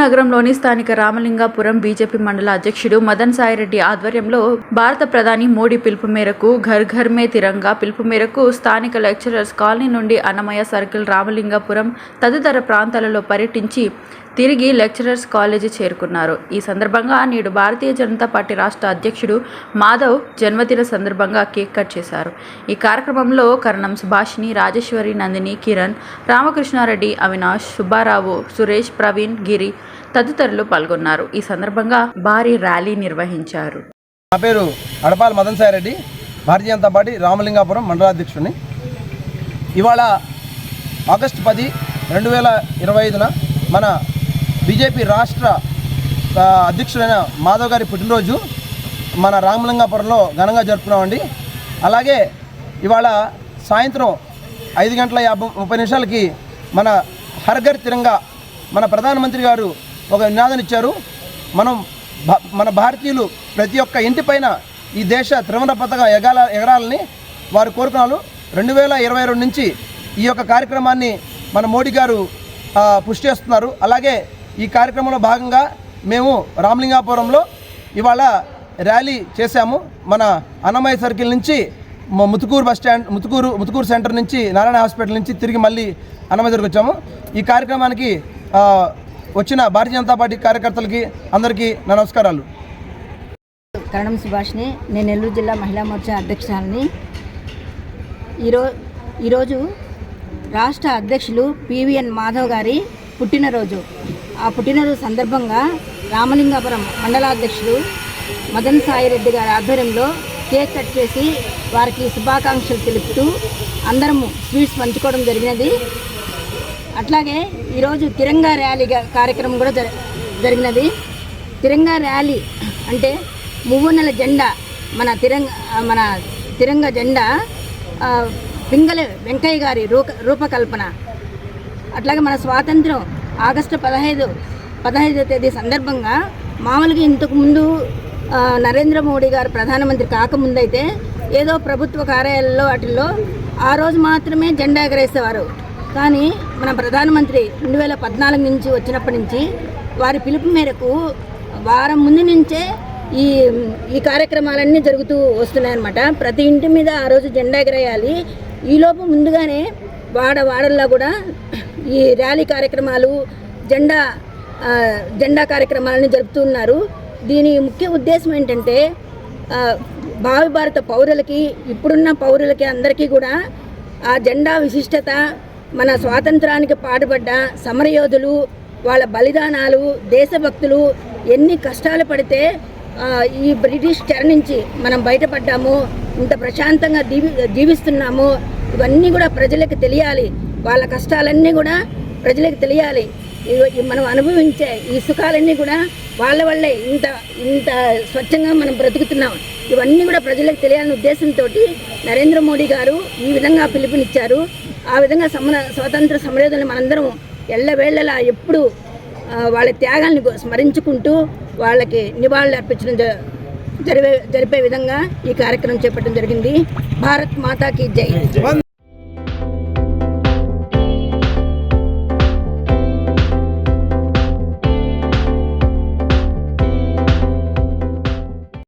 నగరంలోని స్థానిక రామలింగాపురం బీజేపీ మండల అధ్యక్షుడు మదన్ సాయిరెడ్డి ఆధ్వర్యంలో భారత ప్రధాని మోడీ పిలుపు మేరకు ఘర్ ఘర్ మే తిరంగా పిలుపు మేరకు స్థానిక లెక్చరర్స్ కాలనీ నుండి అన్నమయ్య సర్కిల్ రామలింగాపురం తదితర ప్రాంతాలలో పర్యటించి తిరిగి లెక్చరర్స్ కాలేజీ చేరుకున్నారు. ఈ సందర్భంగా నేడు భారతీయ జనతా పార్టీ రాష్ట్ర అధ్యక్షుడు మాధవ్ జన్మదిన సందర్భంగా కేక్ కట్ చేశారు. ఈ కార్యక్రమంలో కరణం సుభాషిణి రాజేశ్వరి నందిని కిరణ్ రామకృష్ణారెడ్డి అవినాష్ సుబ్బారావు సురేష్ ప్రవీణ్ గిరి తదితరులు పాల్గొన్నారు. ఈ సందర్భంగా భారీ ర్యాలీ నిర్వహించారు. నా పేరు అడపాల మదన్ సాయి రెడ్డి భారతీయ జనతా పార్టీ రామలింగాపురం మండలాధ్యక్షుడిని ఇవాళ ఆగస్టు పది రెండు వేల ఇరవై ఐదున మన బీజేపీ రాష్ట్ర అధ్యక్షుడైన మాధవ్ గారి పుట్టినరోజు మన రామలింగాపురంలో ఘనంగా జరుపుకున్నామండి. అలాగే ఇవాళ సాయంత్రం ఐదు గంటల యాభై ముప్పై నిమిషాలకి మన హర్ఘర్ తిరంగా మన ప్రధానమంత్రి గారు ఒక నినాదం ఇచ్చారు. మనం మన భారతీయులు ప్రతి ఒక్క ఇంటిపైన ఈ దేశ త్రివర్ణ పథకం ఎగాల ఎగరాలని వారు కోరుకున్నారు. రెండు వేల ఇరవై రెండు నుంచి ఈ యొక్క కార్యక్రమాన్ని మన మోడీ గారు పుష్టి చేస్తున్నారు. అలాగే ఈ కార్యక్రమంలో భాగంగా మేము రామలింగాపురంలో ఇవాళ ర్యాలీ చేశాము. మన అన్నమయ్య సర్కిల్ నుంచి Muthukur bus stand Muthukur Muthukur centre నుంచి నారాయణ హాస్పిటల్ నుంచి తిరిగి మళ్ళీ అన్నమయ్య దగ్గరికి వచ్చాము. ఈ కార్యక్రమానికి వచ్చిన భారతీయ జనతా పార్టీ కార్యకర్తలకి అందరికీ నా నమస్కారాలు. కరణం సుభాష్ని నేను నెల్లూరు జిల్లా మహిళా మోర్చా అధ్యక్షురాలని. ఈరో ఈరోజు రాష్ట్ర అధ్యక్షులు పివిఎన్ మాధవ్ గారి పుట్టినరోజు. ఆ పుట్టినరోజు సందర్భంగా రామలింగాపురం మండలాధ్యక్షుడు మదన్ సాయిరెడ్డి గారి ఆధ్వర్యంలో కేక్ కట్ చేసి వారికి శుభాకాంక్షలు తెలుపుతూ అందరము స్వీట్స్ పంచుకోవడం జరిగినది. అట్లాగే ఈరోజు తిరంగా ర్యాలీ కార్యక్రమం కూడా జరిగినది. తిరంగా ర్యాలీ అంటే మువ్వన్నెల జెండా మన తిరంగ మన తిరంగ జెండా పింగళి వెంకయ్య గారి రూప రూపకల్పన. అట్లాగే మన స్వాతంత్రం ఆగస్టు పదహైదు పదహైదో తేదీ సందర్భంగా మామూలుగా ఇంతకుముందు నరేంద్ర మోడీ గారు ప్రధానమంత్రి కాకముందైతే ఏదో ప్రభుత్వ కార్యాలయాల్లో వాటిల్లో ఆ రోజు మాత్రమే జెండా ఎగరేసేవారు. కానీ మన ప్రధానమంత్రి రెండు వేల పద్నాలుగు నుంచి వచ్చినప్పటి నుంచి వారి పిలుపు మేరకు వారం ముందు నుంచే ఈ ఈ కార్యక్రమాలన్నీ జరుగుతూ వస్తున్నాయన్నమాట. ప్రతి ఇంటి మీద ఆ రోజు జెండా ఎగరేయాలి. ఈలోపు ముందుగానే వాడ వాడల్లో కూడా ఈ ర్యాలీ కార్యక్రమాలు జెండా జెండా కార్యక్రమాలను జరుపుతున్నారు దీని ముఖ్య ఉద్దేశం ఏంటంటే భావి భారత పౌరులకి ఇప్పుడున్న పౌరులకి అందరికీ కూడా ఆ జెండా విశిష్టత మన స్వాతంత్రానికి పాటుపడ్డ సమరయోధులు వాళ్ళ బలిదానాలు దేశభక్తులు ఎన్ని కష్టాలు పడితే ఈ బ్రిటిష్ చెర నుంచి మనం బయటపడ్డాము ఇంత ప్రశాంతంగా దీవి జీవిస్తున్నాము ఇవన్నీ కూడా ప్రజలకు తెలియాలి. వాళ్ళ కష్టాలన్నీ కూడా ప్రజలకు తెలియాలి. ఈ మనం అనుభవించే ఈ సుఖాలన్నీ కూడా వాళ్ళ వల్లే ఇంత ఇంత స్వచ్ఛంగా మనం బ్రతుకుతున్నాం. ఇవన్నీ కూడా ప్రజలకు తెలియాలనే ఉద్దేశంతో నరేంద్ర మోడీ గారు ఈ విధంగా పిలుపునిచ్చారు. ఆ విధంగా సమర స్వాతంత్ర సమరయోధులు మనందరం ఎల్లవేళలా ఎప్పుడు వాళ్ళ త్యాగాల్ని స్మరించుకుంటూ వాళ్ళకి నివాళులు అర్పించడం జ- జరిపే జరిపే విధంగా ఈ కార్యక్రమం చేపట్టడం జరిగింది. భారత్ మాతాకి జై.